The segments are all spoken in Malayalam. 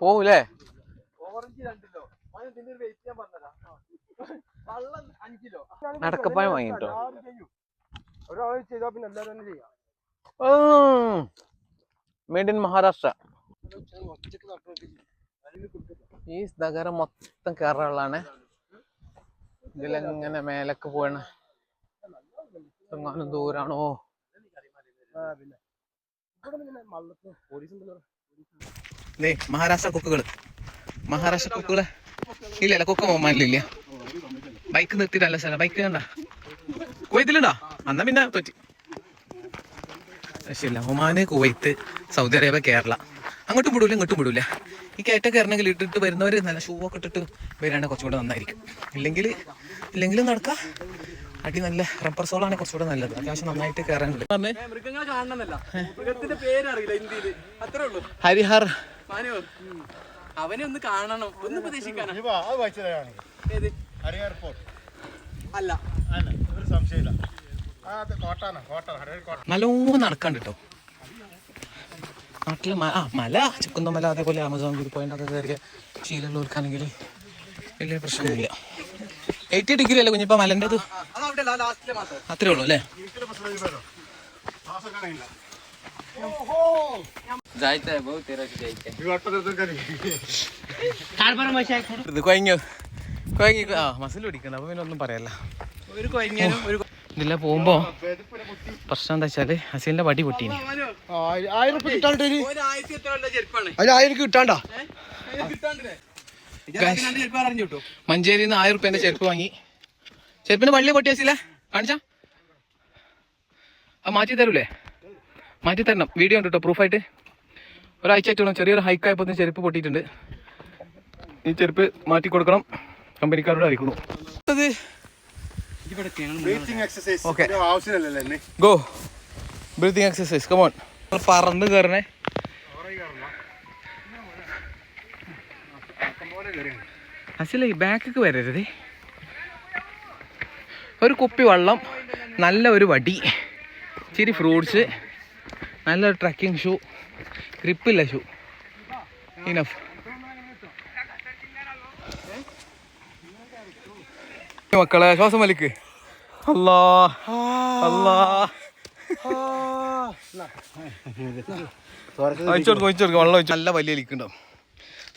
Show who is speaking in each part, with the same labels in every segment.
Speaker 1: പോവൂലേ? നടക്കപ്പായം വാങ്ങിട്ടോ?
Speaker 2: ഒരാൾ ചെയ്താൽ പിന്നെ എല്ലാവരും തന്നെ ചെയ്യാം.
Speaker 1: മെയ്ഡ് ഇൻ മഹാരാഷ്ട്ര ഈ നഗരം മൊത്തം കേരളമാണ് ഇതിലെങ്ങനെ മേലക്ക് പോയണ എങ്ങാനും ദൂരാണോ? ദേ മഹാരാഷ്ട്ര കൊക്കുകൾ മഹാരാഷ്ട്ര കൊക്കുകൾ. ഇല്ല ഇല്ല മോമാനില്ല ബൈക്ക് നിർത്തിയിട്ടല്ല സ്ഥലം. ബൈക്ക് കണ്ട? കുവൈത്തിലുണ്ടോ? അന്നാ പിന്നെ പറ്റി. ശരില്ല ഒമാന് കുവൈത്ത് സൗദി അറേബ്യ കേരള. അങ്ങോട്ടും വിടൂല ഇങ്ങോട്ടും വിടൂല. ഈ കയറ്റം കയറണമെങ്കിൽ ഇട്ടിട്ട് വരുന്നവർ നല്ല ഷൂ ഒക്കെ ഇട്ടിട്ട് വരാണ്ട് കുറച്ചുകൂടെ നന്നായിരിക്കും. ഇല്ലെങ്കിൽ ഇല്ലെങ്കിലും നടക്കാം. അടി നല്ല റബ്ബർ സോളാണ് കുറച്ചുകൂടെ നല്ലത്. അത്യാവശ്യം നന്നായിട്ട് കയറാനുണ്ട്. പറഞ്ഞേ?
Speaker 2: മൃഗങ്ങളെ കാണണമെന്നല്ല. മൃഗത്തിന്റെ പേരറിയില്ല ഹിന്ദിയിൽ അത്രേ ഉള്ളൂ.
Speaker 1: ഹരിഹർ
Speaker 2: മാനോ അവനെ ഒന്ന് കാണണം ഒന്ന് പ്രതീക്ഷിക്കാനാണ് ഏത്? അല്ല.
Speaker 3: ഒരു സംശയമില്ല. ആ അത് കോട്ട ഹരിഹർ കോട്ട.
Speaker 1: നല്ലോണം നടക്കാണ്ട് കേട്ടോ നാട്ടിൽ മ- ആ മല ചുക്കുന്നമല അതേപോലെ ആമസോൺ വ്യൂ പോയിന്റ് ഒക്കെ കയറിയ ശീലമുള്ളവർക്കാണെങ്കിൽ വലിയ പ്രശ്നമില്ല എയ്റ്റി ഡിഗ്രി അല്ലേ കുഞ്ഞിപ്പോ മലന്റെ അത്
Speaker 2: അതവിടെ
Speaker 1: ഇത് ആ മസിൽ പിടിക്കണ്ട അപ്പൊ പിന്നെ ഒന്നും പറയല്ല.
Speaker 2: ഒരു ഒരു
Speaker 1: ഇതില്ല പോകുമ്പോ പ്രശ്നം എന്താ വെച്ചാൽ ഹസീലിന്റെ വടി പൊട്ടീനി.
Speaker 3: ആയിരം കിട്ടാണ്ട്?
Speaker 1: നിന്ന് ആയിരം റുപ്യന്റെ ചെരുപ്പ് വാങ്ങി. ചെരുപ്പിന് വള്ളി പൊട്ടി ഹസീല? കാണിച്ചാ? ആ മാറ്റി തരൂലേ മാറ്റി തരണം വീഡിയോ ഉണ്ട് കേട്ടോ പ്രൂഫായിട്ട്? ഒരാഴ്ച ആയിട്ടുള്ള ചെറിയൊരു ഹൈക്കായപ്പോൾ ചെരുപ്പ് പൊട്ടിയിട്ടുണ്ട്. ഈ ചെരുപ്പ് മാറ്റി കൊടുക്കണം. കമ്പനിക്കാരോട് അറിയിക്കുന്നു ഗോ ബ്രീത്തിങ് എക്സസൈസ് കമോൺ പറന്ന് കയറണേ അസിലേ ബാക്കിക്ക് വരരുത്. ഒരു കുപ്പി വെള്ളം നല്ല ഒരു വടി ഇച്ചിരി ഫ്രൂട്ട്സ് നല്ലൊരു ട്രക്കിംഗ് ഷൂ ഗ്രിപ്പില്ല ഷൂ. ഇനഫ് മക്കളെ ശ്വാസം വലിക്ക്. അല്ലാ. അല്ലാ. ഒഴിച്ചോടുക്കും ഒഴിച്ചോടുക്കും. വെള്ളം ഒഴിച്ചു നല്ല വലിയ ലിക്കുണ്ടാവും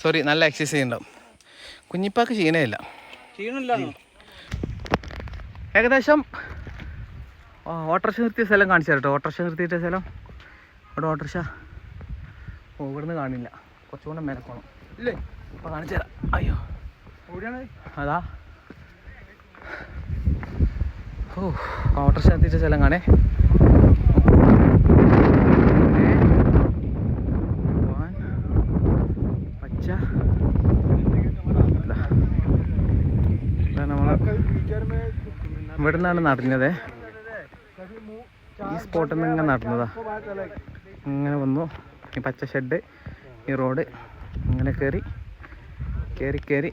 Speaker 1: സോറി നല്ല എക്സസൈസ് ചെയ്യുന്നുണ്ടാവും. കുഞ്ഞിപ്പാക്ക് ക്ഷീണമില്ല.
Speaker 2: ക്ഷീണമില്ലാന്നോ?
Speaker 1: ഏകദേശം ഓട്ടർഷ ഓട്ടോറിക്ഷ നിർത്തിയ സ്ഥലം കാണിച്ചു തരട്ടോ. ഓട്ടോറിക്ഷ നിർത്തിയിട്ട സ്ഥലം. അവിടെ ഓട്ടോറിക്ഷ. ഓ ഇവിടുന്ന് കാണില്ല. കുറച്ചുകൂടെ മേലെ പോകണം
Speaker 2: ഇല്ലേ?
Speaker 1: അപ്പോൾ കാണിച്ചു തരാം. അയ്യോ.
Speaker 2: എവിടെയാണ്?
Speaker 1: അതാ. ഓ വാട്ടർ നിർത്തിയിട്ട സ്ഥലം കാണേ. പച്ച. ഇവിടെ നിന്നാണ് നടന്നത്. ഈ സ്പോട്ടിൽ നിന്ന് ഇങ്ങനെ നടന്നതാ. ഇങ്ങനെ വന്നു. ഈ പച്ച ഷെഡ് ഈ റോഡ് അങ്ങനെ കയറി കയറി കയറി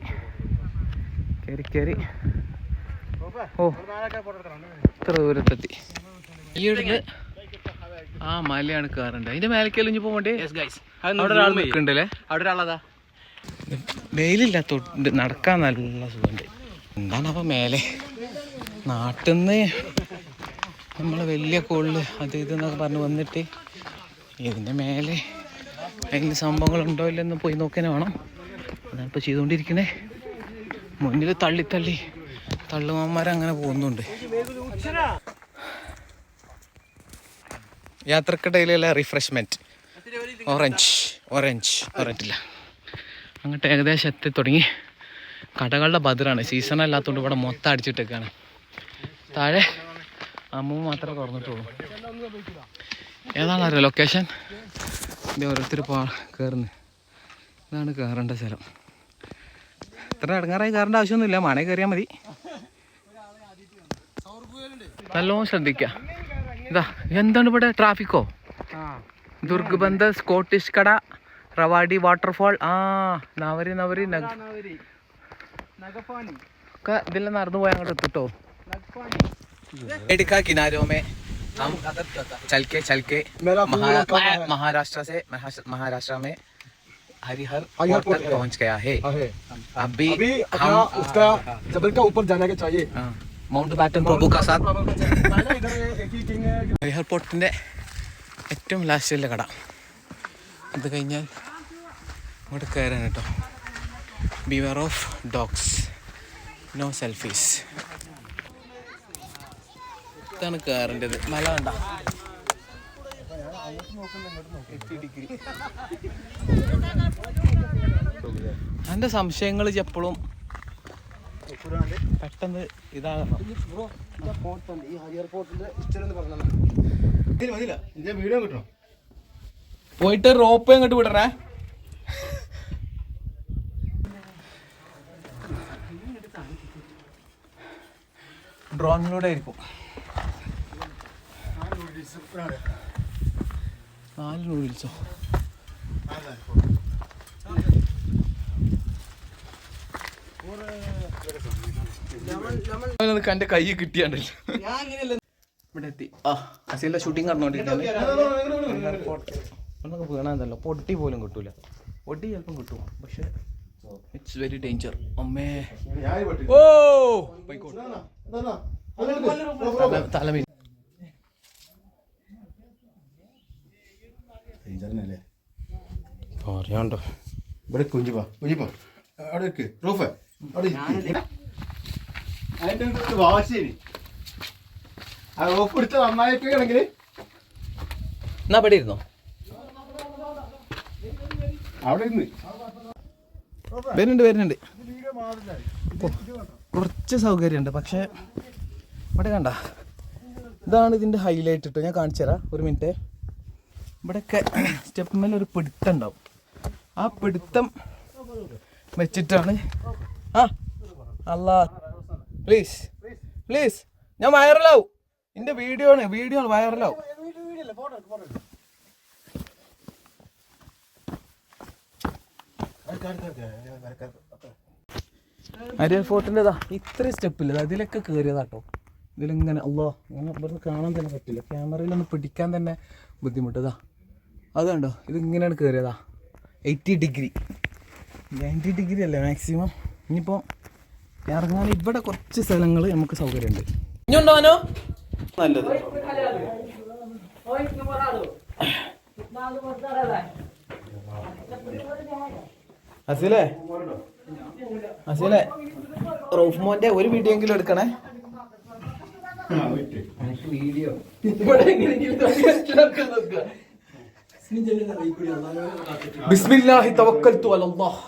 Speaker 1: കയറി കയറി ഓ ഇത്ര ദൂരത്തെത്തി. ഈ ആ മലയാണ് കയറേണ്ടത് അതിന്റെ മേലേക്കല്ല ഇനി പോകണ്ടേ നിൽക്കണ്ടല്ലേ?
Speaker 2: അവിടെ ഒരാളതാ.
Speaker 1: നടക്കാൻ നല്ല സുഖമുണ്ട്. എന്താണ് അപ്പൊ മേലെ? നാട്ടിൽ നിന്ന് നമ്മളെ വലിയ കോളിൽ അത് ഇത് എന്നൊക്കെ പറഞ്ഞ് വന്നിട്ട് ഇതിന്റെ മേലെ അതിൽ സംഭവങ്ങളുണ്ടോ ഇല്ലെന്ന് പോയി നോക്കാനേ വേണം. അതാണ് ഇപ്പോൾ ചെയ്തുകൊണ്ടിരിക്കണേ. മുന്നിൽ തള്ളി തള്ളി തള്ളുമാന്മാരങ്ങനെ പോകുന്നുണ്ട്. യാത്രക്കിടയിലുള്ള റിഫ്രഷ്മെന്റ് ഓറഞ്ച് ഓറഞ്ച് ഓറഞ്ചില്ല അങ്ങോട്ട് ഏകദേശം എത്തി തുടങ്ങി. കടകളുടെ ബദറാണ് സീസൺ അല്ലാത്തതുകൊണ്ട് ഇവിടെ മൊത്തം അടിച്ചിട്ടേക്കാണ്. താഴെ അമ്മ മാത്രമേ തുറന്നിട്ടുള്ളൂ. ഏതാണ് അറിയാം ലൊക്കേഷൻ ഇത് ഓരോരുത്തർ പാ കയറുന്നത് ഇതാണ് കയറേണ്ട സ്ഥലം. ഇത്ര ഇടങ്ങാറായി കയറേണ്ട ആവശ്യമൊന്നുമില്ല. മണ കയറിയാൽ മതി. നല്ലോണം ശ്രദ്ധിക്കുക ഇതാ എന്താണ് ഇവിടെ ട്രാഫിക്കോ ദുർഗ്ബന്ധ സ്കോട്ടിഷ് കട റവാഡി വാട്ടർഫാൾ ആ നവരി നവരി ഒക്കെ ഇതെല്ലാം നടന്നു പോയാൽ അങ്ങോട്ട് എത്തിട്ടോ? എടുക്കാ കിനാരോമേ. हम चल के चल के
Speaker 3: मेरा
Speaker 1: महा- महाराष्ट्र से महाराष्ट्र- महाराष्ट्र में हरिहर
Speaker 4: हरिहर
Speaker 1: पोर्ट
Speaker 4: पोर्ट
Speaker 1: तक
Speaker 4: है।
Speaker 1: पहुंच गया है
Speaker 4: हाँ है
Speaker 1: अभी
Speaker 4: अभी अपना
Speaker 1: हम
Speaker 4: उसका जबल का ऊपर जाने का चाहिए
Speaker 1: माउंट ബാറ്റൻ പ്രഭു का साथ
Speaker 4: इधर एक ही किंग है
Speaker 1: ഹരിഹർ പോർട്ടിൻ്റെ ഏറ്റവും ലാസ്റ്റിലെ കട അത് കഴിഞ്ഞാൽ ഇങ്ങോട്ട് കയറാൻ കേട്ടോ beware of dogs no selfies ഇതാണ് കയറേണ്ടത് മല കണ്ട. എന്റെ സംശയങ്ങൾ എപ്പോഴും പെട്ടെന്ന് ഇതാകണം. പോയിട്ട് റോപ്പ് അങ്ങോട്ട് വിടണേ ഡ്രോണിലൂടെ ആയിരിക്കും. നാല് നൂഡിൽസോ എന്റെ കണ്ട് കൈ കിട്ടിയാണ്ടല്ലോ ഇവിടെ എത്തി ആ അസീലിന്റെ ഷൂട്ടിംഗ് ഒന്നൊക്കെ വീണാന്നല്ലോ പൊട്ടി പോലും കിട്ടൂല പൊട്ടി ചിലപ്പം കിട്ടും പക്ഷെ ഇറ്റ്സ് വെരി ഡേഞ്ചർ അമ്മേ ഓ പോയിക്കോട്ടെ തലമീൻ പറയാണ്ടോ?
Speaker 3: ഇവിടെ കുഞ്ചിപ്പാ കുഞ്ചിപ്പാ അവിടെ റൂഫ്. അവിടെ വാശിയാണ് ആ റൂഫ് പിടിച്ച് നന്നായിക്കണെങ്കിൽ
Speaker 1: എന്നാ പടി ഇരുന്നോ
Speaker 3: അവിടെ ഇരുന്ന്.
Speaker 1: വരുന്നുണ്ട് വരുന്നുണ്ട്. കുറച്ച് സൗകര്യമുണ്ട് പക്ഷേ ഇവിടെ കണ്ട. ഇതാണ് ഇതിന്റെ ഹൈലൈറ്റ് ഇട്ടോ ഞാൻ കാണിച്ചു തരാം ഒരു മിനിറ്റ് ഇവിടെയൊക്കെ സ്റ്റെപ്പ് ഒരു പിടുത്തം ഉണ്ടാവും ആ പിടുത്തം വെച്ചിട്ടാണ് ആ അല്ലാ പ്ലീസ് പ്ലീസ് ഞാൻ വൈറലാവും എന്റെ വീഡിയോ ആണ്. വീഡിയോ ആണ് വൈറലാവും അരിയൽ ഫോർട്ടിന്റെതാ ഇത്രയും സ്റ്റെപ്പില്ല അതിലൊക്കെ കയറിയതാട്ടോ ഇതിലിങ്ങനെ അല്ലോ ഇങ്ങനെ ഇവിടുന്ന് കാണാൻ തന്നെ പറ്റില്ല. ക്യാമറയിലൊന്ന് പിടിക്കാൻ തന്നെ ബുദ്ധിമുട്ടതാ അത് കണ്ടോ? ഇതിങ്ങനെയാണ് കയറിയതാ എയ്റ്റി ഡിഗ്രി. നയന്റി ഡിഗ്രി അല്ലേ മാക്സിമം? ഇനിയിപ്പോൾ ഇറങ്ങാൻ ഇവിടെ കുറച്ച് സ്ഥലങ്ങൾ നമുക്ക് സൗകര്യമുണ്ട്. ഇനിയുണ്ടോനോ നല്ലത്. അസിലേ അസിലേ റൌഫ് മോന്റെ ഒരു വീഡിയോ എങ്കിലും എടുക്കണേ. വീഡിയോ ബിസ്മില്ലാഹി തവക്കൽതു അലല്ലാഹ്.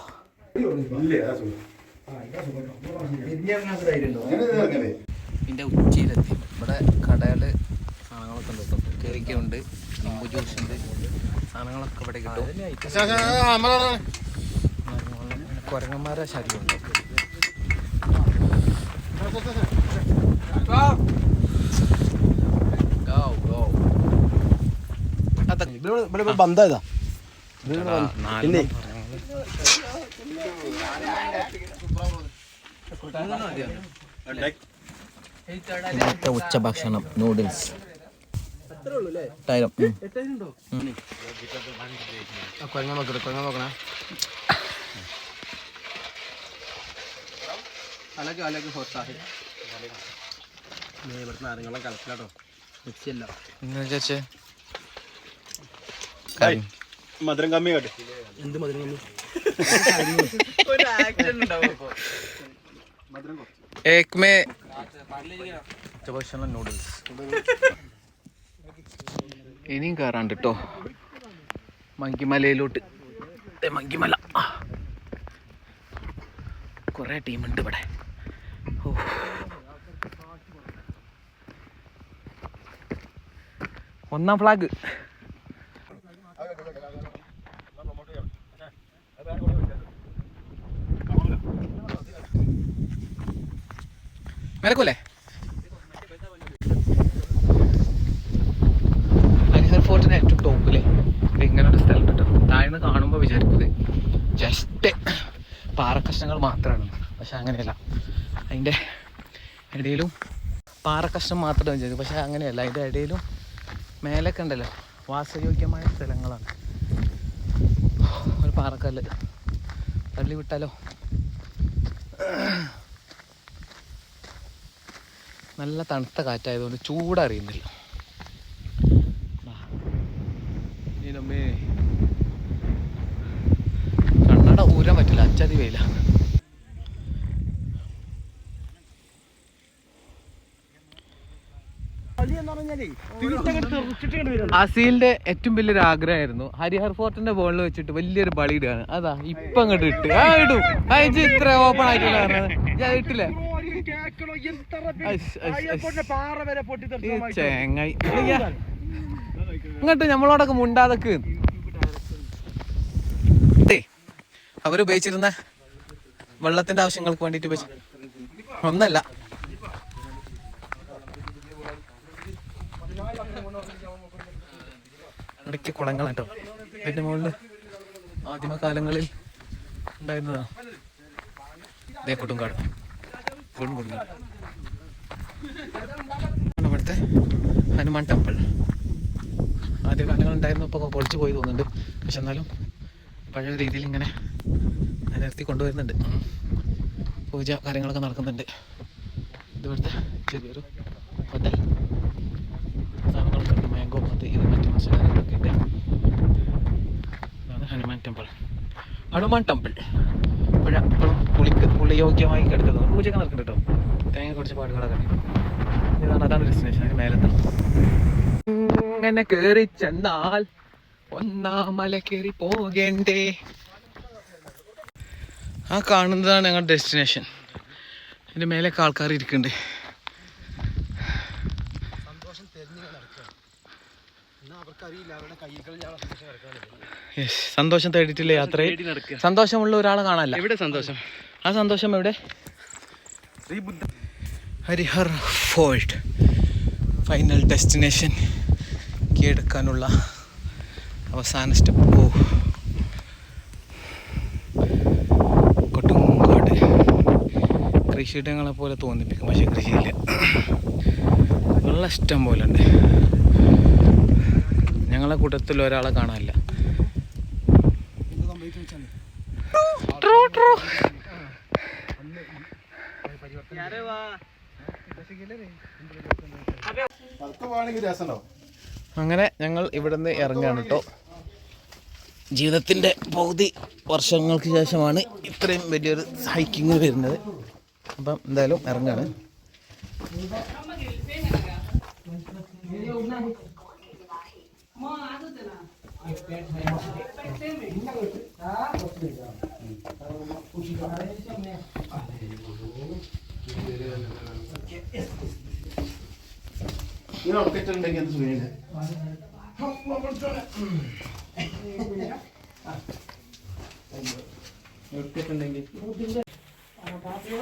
Speaker 1: ഇതിന്റെ ഉച്ചയിലെത്തി ഇവിടെ കടകൾ സാധനങ്ങളൊക്കെ ഉണ്ട് കേറിക്കുണ്ട് നിമ്പു ജ്യൂസ് ഉണ്ട് സാധനങ്ങളൊക്കെ ഇവിടെ കിട്ടും. കുരങ്ങന്മാരെ ശല്യമുണ്ട്. ഇല്ലാത്ത ഇന്നത്തെ ഉച്ച
Speaker 4: ഭക്ഷണം നൂഡിൽസ് കൊഞ്ഞ നോക്കണേ. കൊഞ്ഞ
Speaker 1: നോക്കണേ അലക്ക്
Speaker 3: മധുരം കമ്മി കേട്ടെ
Speaker 4: എന്ത് മധുരം കമ്മി
Speaker 1: एक में ഉച്ചഭക്ഷണം നൂഡിൽസ് ഇനിയും കയറാണ്ട് കേട്ടോ മങ്കിമലയിലോട്ട് ദേ മങ്കിമല കുറേ ടീമുണ്ട് ഇവിടെ ഓ. ഒന്നാം ഫ്ലാഗ് മേലക്കോല്ലേ ഹരിഹർ ഫോർട്ടിന് ഏറ്റവും ടോപ്പിൽ ഇങ്ങനെ ഒരു സ്ഥലം കിട്ടും താഴ്ന്ന് കാണുമ്പോൾ വിചാരിക്കുന്നത് ജസ്റ്റ് പാറക്കഷ്ണങ്ങൾ മാത്രമാണ് പക്ഷെ അങ്ങനെയല്ല. അതിന്റെ ഇടയിലും പാറക്കഷ്ണം മാത്രമേ വിചാരിക്കും പക്ഷെ അങ്ങനെയല്ല. അതിന്റെ ഇടയിലും മേലൊക്കെ ഉണ്ടല്ലോ. വാസയോഗ്യമായ സ്ഥലങ്ങളാണ്. ഒരു പാറക്കല്ല്. തള്ളി വിട്ടാലോ? നല്ല തണുത്ത കാറ്റായതുകൊണ്ട് ചൂടറിയുന്നില്ല. കണ്ണട ഊരാൻ പറ്റില്ല അച്ചതി വെയില. അസീലിന്റെ ഏറ്റവും വലിയൊരു ആഗ്രഹമായിരുന്നു. ഹരിഹർ ഫോർട്ടിന്റെ ബോളിൽ വെച്ചിട്ട് വലിയൊരു ബളി ഇടുകയാണ്. അതാ ഇപ്പൊ അങ്ങോട്ട് ഇട്ട്. ആ ഇടും. ഇത്ര ഓപ്പൺ ആയിട്ടില്ല പറഞ്ഞത് വരെ ചേങ്ങായി. ഇങ്ങോട്ട് നമ്മളോടൊക്കെ മുണ്ടാതൊക്കെ. അവരുപയോഗിച്ചിരുന്ന വെള്ളത്തിന്റെ ആവശ്യങ്ങൾക്ക് വേണ്ടിട്ട് ഉപയോഗിച്ചു ഒന്നല്ല. ഇടയ്ക്ക് കുളങ്ങൾ കേട്ടോ ഇതിന്റെ മുകളിൽ ആദിമ കാലങ്ങളിൽ ഉണ്ടായിരുന്നതാണ് കൊടും കൊടുങ്കാട്. ഇവിടുത്തെ ഹനുമാൻ ടെമ്പിൾ. ആദ്യ കാലങ്ങളുണ്ടായിരുന്നു ഇപ്പോൾ പൊളിച്ചു പോയി തോന്നുന്നുണ്ട്. പക്ഷെ എന്നാലും പഴയ രീതിയിൽ ഇങ്ങനെ നിലനിർത്തി കൊണ്ടുവരുന്നുണ്ട്. പൂജ കാര്യങ്ങളൊക്കെ നടക്കുന്നുണ്ട്. ഇതുപോലത്തെ ചെറിയൊരു ഹോട്ടൽ സാധനങ്ങളൊക്കെ മാംഗോ മത്ത് ഇത് മറ്റു മസാലകളൊക്കെ ഉണ്ട് ഹനുമാൻ ടെമ്പിൾ. ഹനുമാൻ ടെമ്പിൾ. പുഴ ഇപ്പോഴും കുളിക്ക് കുളിയോഗ്യമായി കിടക്കുന്നത് പൂജയൊക്കെ നടക്കുന്നുണ്ട് കേട്ടോ. തേങ്ങ കുറച്ച് പാടുകളൊക്കെ. ഇതാണ് അതാണ് ഡെസ്റ്റിനേഷൻ അതിന് മേലെത്തണം അങ്ങനെ കേറി ചെന്നാൽ ഒന്നാമല കയറി പോകേണ്ടേ. ആ കാണുന്നതാണ് ഞങ്ങളുടെ ഡെസ്റ്റിനേഷൻ ഇതിന്റെ മേലേക്ക് ആൾക്കാർ ഇരിക്കുന്നുണ്ട്.
Speaker 4: സന്തോഷം
Speaker 1: തേടിയിട്ടില്ലേ യാത്ര യാത്രയിൽ? സന്തോഷമുള്ള ഒരാളെ കാണാനല്ല.
Speaker 2: എവിടെ സന്തോഷം?
Speaker 1: ആ സന്തോഷം എവിടെ? ഹരിഹർ ഫോൾട്ട് ഫൈനൽ ഡെസ്റ്റിനേഷൻ കീഴടക്കാനുള്ള അവസാന സ്റ്റെപ്പ് ഓ. കൊട്ടുംകാട് കൃഷിയിടങ്ങളെ പോലെ തോന്നിപ്പിക്കും പക്ഷെ കൃഷിയില്ല. നല്ല ഇഷ്ടം പോലെ ഉണ്ട്. ഞങ്ങളെ കൂട്ടത്തിൽ ഒരാളെ കാണാനില്ല. അങ്ങനെ ഞങ്ങൾ ഇവിടുന്ന് ഇറങ്ങാണ് കേട്ടോ. ജീവിതത്തിന്റെ പകുതി വർഷങ്ങൾക്ക് ശേഷമാണ് ഇത്രയും വലിയൊരു ഹൈക്കിങ് വരുന്നത്. അപ്പം എന്തായാലും ഇറങ്ങാണ്.
Speaker 3: ഇങ്ങനെ ഉറക്കറ്റുണ്ടെങ്കിൽ എന്ത് സുഖമില്ല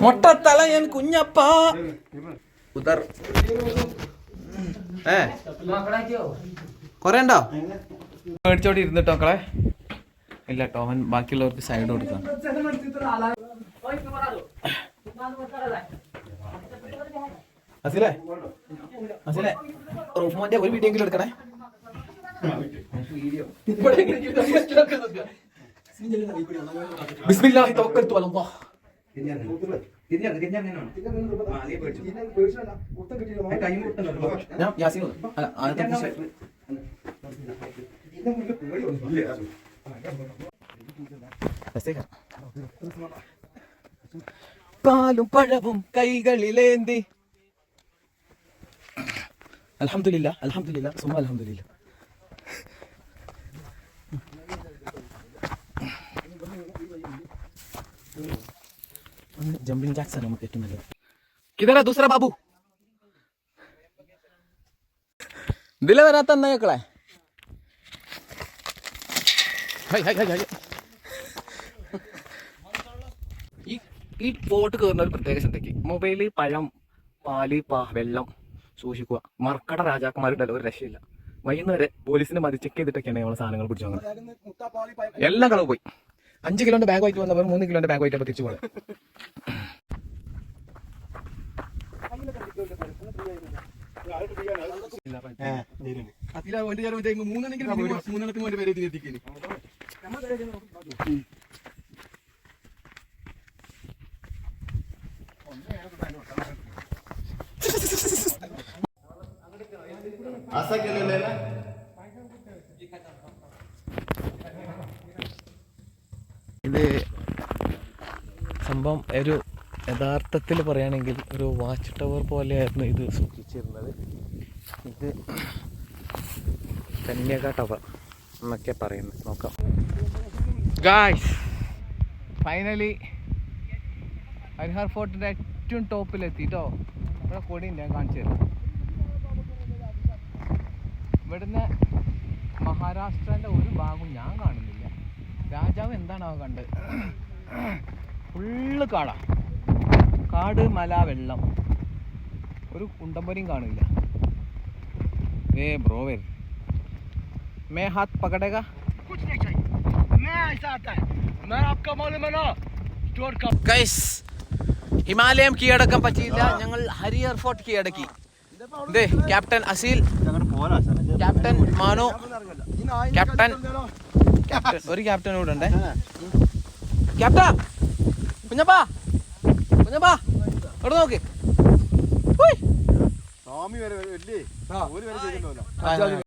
Speaker 1: മൊട്ടത്തലയൻ കുഞ്ഞപ്പ ഉദർ ഏ കൊറേ ഉണ്ടോ മേടിച്ചോടി ഇരുന്നിട്ടോ മക്കളെ? ഇല്ല ടോമൻ ബാക്കിയുള്ളവർക്ക് സൈഡ് കൊടുക്കാം. അസിലേ അസിലേ റൂഫ്മോന്റെ ഒരു വീഡിയോ എങ്കിലും എടുക്കണേ. ബിസ്മില്ലാഹി തവക്കൽതു അലല്ലാഹ് ഞാൻ ഓതും. അല്ല ആദ്യത്തെ കുറിച്ച് രസേക്കാം. പാലും പഴവും കൈകളിലേന്തി. അലഹമില്ല അലഹമില്ല സുമ അലഹമില്ല ജമ്പിങ് ജാക്സ് ആണ് നമുക്ക് ഏറ്റവും നല്ലത്. കിതറ ദൂസറ ബാബു. ദില വരാത്ത എന്താ ഹൈ ഈ ഈ ബോട്ട് കയറുന്ന ഒരു പ്രത്യേക ശ്രദ്ധയ്ക്ക് മൊബൈൽ പഴം പാൽ പാ വെള്ളം സൂക്ഷിക്കുക. മർക്കട രാജാക്കന്മാരുണ്ടല്ലോ ഒരു രക്ഷയില്ല. വൈകുന്നേരം പോലീസിനെ മതി ചെക്ക് ചെയ്തിട്ടൊക്കെയാണ് നമ്മൾ സാധനങ്ങൾ പിടിച്ചു
Speaker 4: വന്നത്
Speaker 1: എല്ലാം കളവ് പോയി. അഞ്ച് കിലോന്റെ ബാഗ് വായിട്ട് വന്നവർ മൂന്ന് കിലോന്റെ ബാഗ് വായിട്ട് തിരിച്ചു പോകണം
Speaker 4: മൂന്നെണ്ണെങ്കിലും മൂന്നെണ്ണത്തിന് വേണ്ടി പേര് എത്തിക്കുന്നു
Speaker 3: ആസാക്കിയല്ലേ
Speaker 1: ഇത് സംഭവം ഒരു യഥാർത്ഥത്തിൽ പറയുകയാണെങ്കിൽ ഒരു വാച്ച് ടവർ പോലെയായിരുന്നു ഇത് സൂക്ഷിച്ചിരുന്നത്. ഇത് കന്യക ടവർ എന്നൊക്കെ പറയുന്നത്. നോക്കാം. ഗായ്സ് ഫൈനലി ഹരിഹർ ഫോർട്ടിന്റെ ഏറ്റവും ടോപ്പിലെത്തി കേട്ടോ ഇവിടെ കൊടി ഞാൻ കാണിച്ചു തരാം. ഇവിടുന്ന് മഹാരാഷ്ട്രന്റെ ഒരു ഭാഗവും ഞാൻ കാണുന്നില്ല. രാജാവ് എന്താണോ കണ്ടത് ഫുള്ള് കാടാ. കാട് മല വെള്ളം. ഒരു കുണ്ടമ്പരിയും കാണില്ല. ഏ ബ്രോ വരും മേ ഹാത്ത് പകടേക ഗൈസ് ഹിമാലയം കീഴടക്കാൻ പറ്റിയില്ല. ഞങ്ങൾ ഹരി ഫോർട്ട് കീഴടക്കി. Captain Aseel captain Manu captain captain ഒരു ക്യാപ്റ്റൻ കൂടെ ഉണ്ടേ. ക്യാപ്റ്റൻ കുഞ്ഞപ്പാ കുഞ്ഞപ്പാ അവിടെ നോക്ക്.
Speaker 3: സ്വാമി വരെ വലിയ ഒരു വരെ ചെയ്തിട്ടുണ്ടല്ലോ
Speaker 1: ആ, ആ.